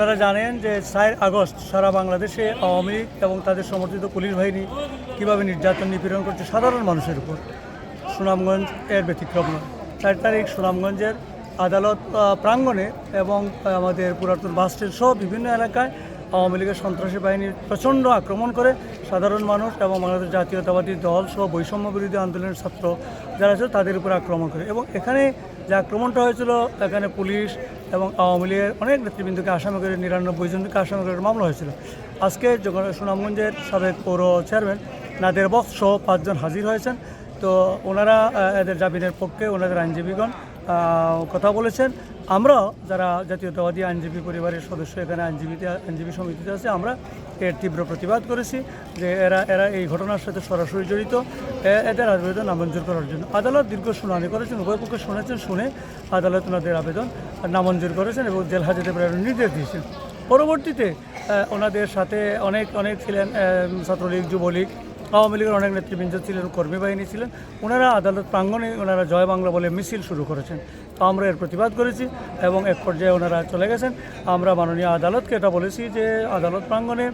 আপনারা জানেন যে চার আগস্ট সারা বাংলাদেশে আওয়ামী লীগ এবং তাদের সমর্থিত পুলিশ বাহিনী কীভাবে নির্যাতন নিপীড়ন করছে সাধারণ মানুষের উপর। সুনামগঞ্জ এর ব্যতিক্রম নয়। চার তারিখ সুনামগঞ্জের আদালত প্রাঙ্গণে এবং আমাদের পুরাতন বাস স্ট্যান্ড সহ বিভিন্ন এলাকায় আওয়ামী লীগের সন্ত্রাসী বাহিনীর প্রচণ্ড আক্রমণ করে সাধারণ মানুষ এবং বাংলাদেশ জাতীয়তাবাদী দল সহ বৈষম্য বিরোধী আন্দোলনের ছাত্র যারা ছিল তাদের উপর আক্রমণ করে। এবং এখানে যে আক্রমণটা হয়েছিল, এখানে পুলিশ এবং আওয়ামী লীগের অনেক নেতৃবৃন্দকে আসামি করে নিরানব্বই জনকে আসামি করে মামলা হয়েছিল। আজকে যখন সুনামগঞ্জের সাবেক পৌর চেয়ারম্যান নাদের বক্স সহ পাঁচজন হাজির হয়েছেন, তো ওনারা এদের জামিনের পক্ষে ওনাদের আইনজীবীগণ কথা বলেছেন। আমরাও যারা জাতীয়তাবাদী আইনজীবী পরিবারের সদস্য এখানে আইনজীবীতে, আইনজীবী সমিতিতে আছে, আমরা এর তীব্র প্রতিবাদ করেছি যে এরা এরা এই ঘটনার সাথে সরাসরি জড়িত। এদের আবেদন নামঞ্জুর করার জন্য। আদালত দীর্ঘ শুনানি করেছেন, উভয় পক্ষে শুনেছেন, শুনে আদালত ওনাদের আবেদন নামঞ্জুর করেছেন এবং জেল হাজতে প্রেরণের নির্দেশ দিয়েছেন। পরবর্তীতে ওনাদের সাথে অনেক অনেক ছিলেন ছাত্রলীগ, যুবলীগ আওয়ামী লীগের অনেক নেতৃবৃন্দ ছিলেন কর্মী বাহিনী ছিলেন। ওনারা আদালত প্রাঙ্গণে ওনারা জয় বাংলা বলে মিছিল শুরু করেছেন। তো আমরা এর প্রতিবাদ করেছি এবং এক পর্যায়ে ওনারা চলে গেছেন। আমরা মাননীয় আদালতকে এটা বলেছি যে আদালত প্রাঙ্গণে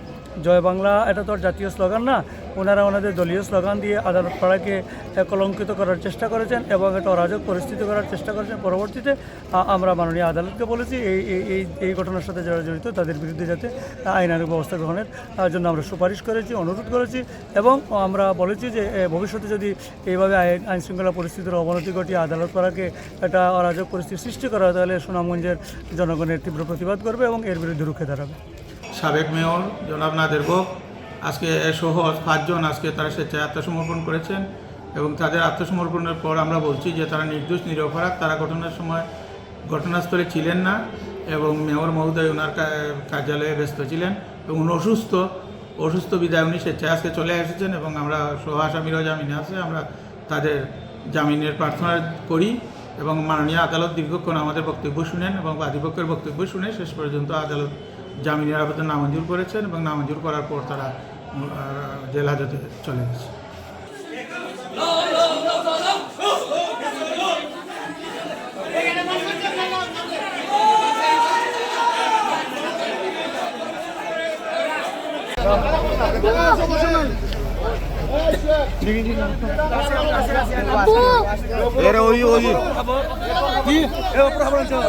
জয় বাংলা, এটা তো জাতীয় স্লোগান না। ওনারা ওনাদের দলীয় স্লোগান দিয়ে আদালত পাড়াকে কলঙ্কিত করার চেষ্টা করেছেন এবং একটা অরাজক পরিস্থিতি করার চেষ্টা করেছেন। পরবর্তীতে আমরা মাননীয় আদালতকে বলেছি, এই, এই- এই ঘটনার সাথে যারা জড়িত, তাদের বিরুদ্ধে যাতে আইনানুগ ব্যবস্থা গ্রহণের জন্য আমরা সুপারিশ করেছি, অনুরোধ করেছি এবং আমরা বলেছি যে ভবিষ্যতে যদি এইভাবে আইন আইন শৃঙ্খলা পরিস্থিতির অবনতি ঘটিয়ে আদালত পাড়াকে একটা অরাজক পরিস্থিতি সৃষ্টি করা হয়, তাহলে সুনামগঞ্জের জনগণের তীব্র প্রতিবাদ করবে এবং এর বিরুদ্ধে রুখে দাঁড়াবে। সাবেক মেয়র জনাব নাদের গোপ আজকে সহ পাঁচজন আজকে তারা স্বেচ্ছায় আত্মসমর্পণ করেছেন এবং তাদের আত্মসমর্পণের পর আমরা বলছি যে তারা নির্দোষ, নিরপরাধ, তারা ঘটনার সময় ঘটনাস্থলে ছিলেন না এবং মেয়র মহোদয় ওনার কার্যালয়ে ব্যস্ত ছিলেন এবং অসুস্থ অসুস্থ বিদায় উনি স্বেচ্ছায় আজকে চলে এসেছেন এবং আমরা সহ আসামিরাও জামিনে আছে, আমরা তাদের জামিনের প্রার্থনা করি এবং মাননীয় আদালত দীর্ঘক্ষণ আমাদের বক্তব্য শুনেন এবং বাদীপক্ষের বক্তব্য শুনে শেষ পর্যন্ত আদালত জামিনের আবেদন নামঞ্জুর করেছেন এবং নামঞ্জুর করার পর তারা জেল হাজতে চলে গেছে। এরে ওই ওই ওই চলে চলে।